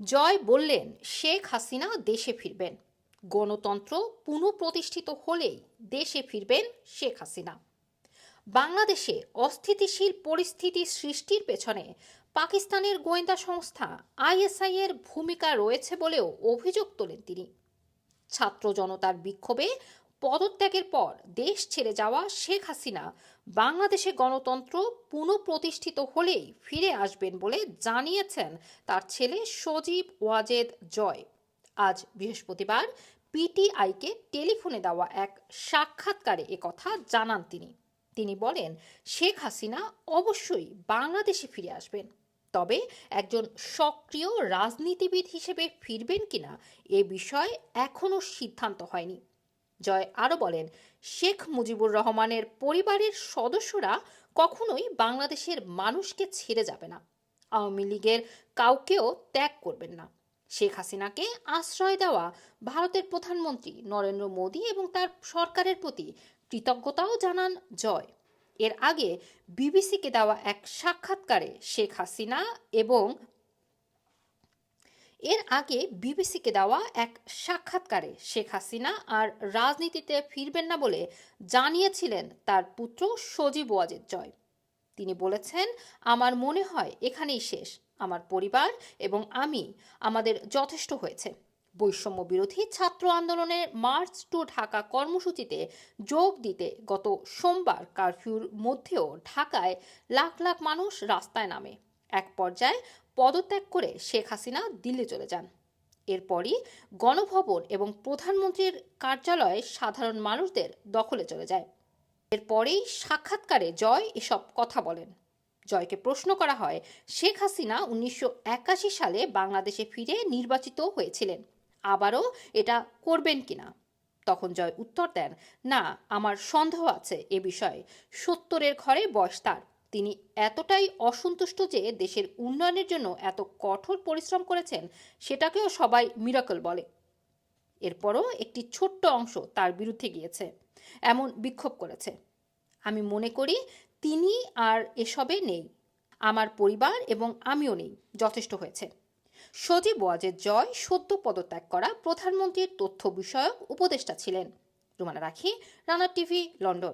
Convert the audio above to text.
জয় বললেন, শেখ হাসিনা দেশে ফিরবেন। গণতন্ত্র পুনঃপ্রতিষ্ঠিত হলেই দেশে ফিরবেন শেখ হাসিনা। বাংলাদেশে অস্থিতিশীল পরিস্থিতি সৃষ্টির পেছনে পাকিস্তানের গোয়েন্দা সংস্থা আইএসআই এর ভূমিকা রয়েছে বলেও অভিযোগ তোলেন তিনি। ছাত্র জনতার বিক্ষোভে পদত্যাগের পর দেশ ছেড়ে যাওয়া শেখ হাসিনা বাংলাদেশে গণতন্ত্র পুনঃপ্রতিষ্ঠিত হলেই ফিরে আসবেন বলে জানিয়েছেন তার ছেলে সজীব ওয়াজেদ জয়। আজ বৃহস্পতিবার পিটিআইকে টেলিফোনে দেওয়া এক সাক্ষাৎকারে একথা জানান তিনি। তিনি বলেন, শেখ হাসিনা অবশ্যই বাংলাদেশে ফিরে আসবেন। তবে একজন সক্রিয় রাজনীতিবিদ হিসেবে ফিরবেন কিনা এ বিষয়ে এখনও সিদ্ধান্ত হয়নি। জয় আরও বলেন, শেখ মুজিবুর রহমানের পরিবারের সদস্যরা কখনোই বাংলাদেশের মানুষকে ছেড়ে যাবে না। আওয়ামী লীগের কাউকেও ত্যাগ করবেন না। শেখ হাসিনাকে আশ্রয় দেওয়া ভারতের প্রধানমন্ত্রী নরেন্দ্র মোদী এবং তার সরকারের প্রতি কৃতজ্ঞতাও জানান জয়। এর আগে বিবিসিকে দেওয়া এক সাক্ষাৎকারে শেখ হাসিনা এবং এর আগে বিবিসিকে দেওয়া এক সাক্ষাৎকারে শেখ হাসিনা আর রাজনীতিতে ফিরবেন না বলে জানিয়েছিলেন তার পুত্র সজীব ওয়াজেদ জয়। তিনি বলেছেন, আমার মনে হয় এখানেই শেষ। আমার পরিবার এবং আমি আমাদের যথেষ্ট হয়েছে। বৈষম্য বিরোধী ছাত্র আন্দোলনের মার্চ টু ঢাকা কর্মসূচিতে যোগ দিতে গত সোমবার কারফিউর মধ্যেও ঢাকায় লাখ লাখ মানুষ রাস্তায় নামে। এক পর্যায়ে পদত্যাগ করে শেখ হাসিনা দিল্লি চলে যান। এরপরই গণভবন এবং প্রধানমন্ত্রীর কার্যালয়ে সাধারণ মানুষদের দখলে চলে যায়। এরপরেই সাক্ষাৎকারে জয় এসব কথা বলেন। জয়কে প্রশ্ন করা হয়, শেখ হাসিনা উনিশশো একাশি সালে বাংলাদেশে ফিরে নির্বাচিত হয়েছিলেন। আবারও এটা করবেন কিনা? তখন জয় উত্তর দেন, না, আমার সন্দেহ আছে এ বিষয়ে। সত্তরের ঘরে বয়স তার। তিনি এতটাই অসন্তুষ্ট যে দেশের উন্নয়নের জন্য এত কঠোর পরিশ্রম করেছেন, সেটাকেও সবাই মিরাকল বলে। এরপরও একটি ছোট্ট অংশ তার বিরুদ্ধে গিয়েছে, এমন বিক্ষোভ করেছে। আমি মনে করি তিনি আর এসবে নেই। আমার পরিবার এবং আমিও নেই, যথেষ্ট হয়েছে। সজীব ওয়াজেদ জয় সদ্য পদত্যাগ করা প্রধানমন্ত্রীর তথ্য বিষয়ক উপদেষ্টা ছিলেন। রুমানা রাখি, রানা টিভি, লন্ডন।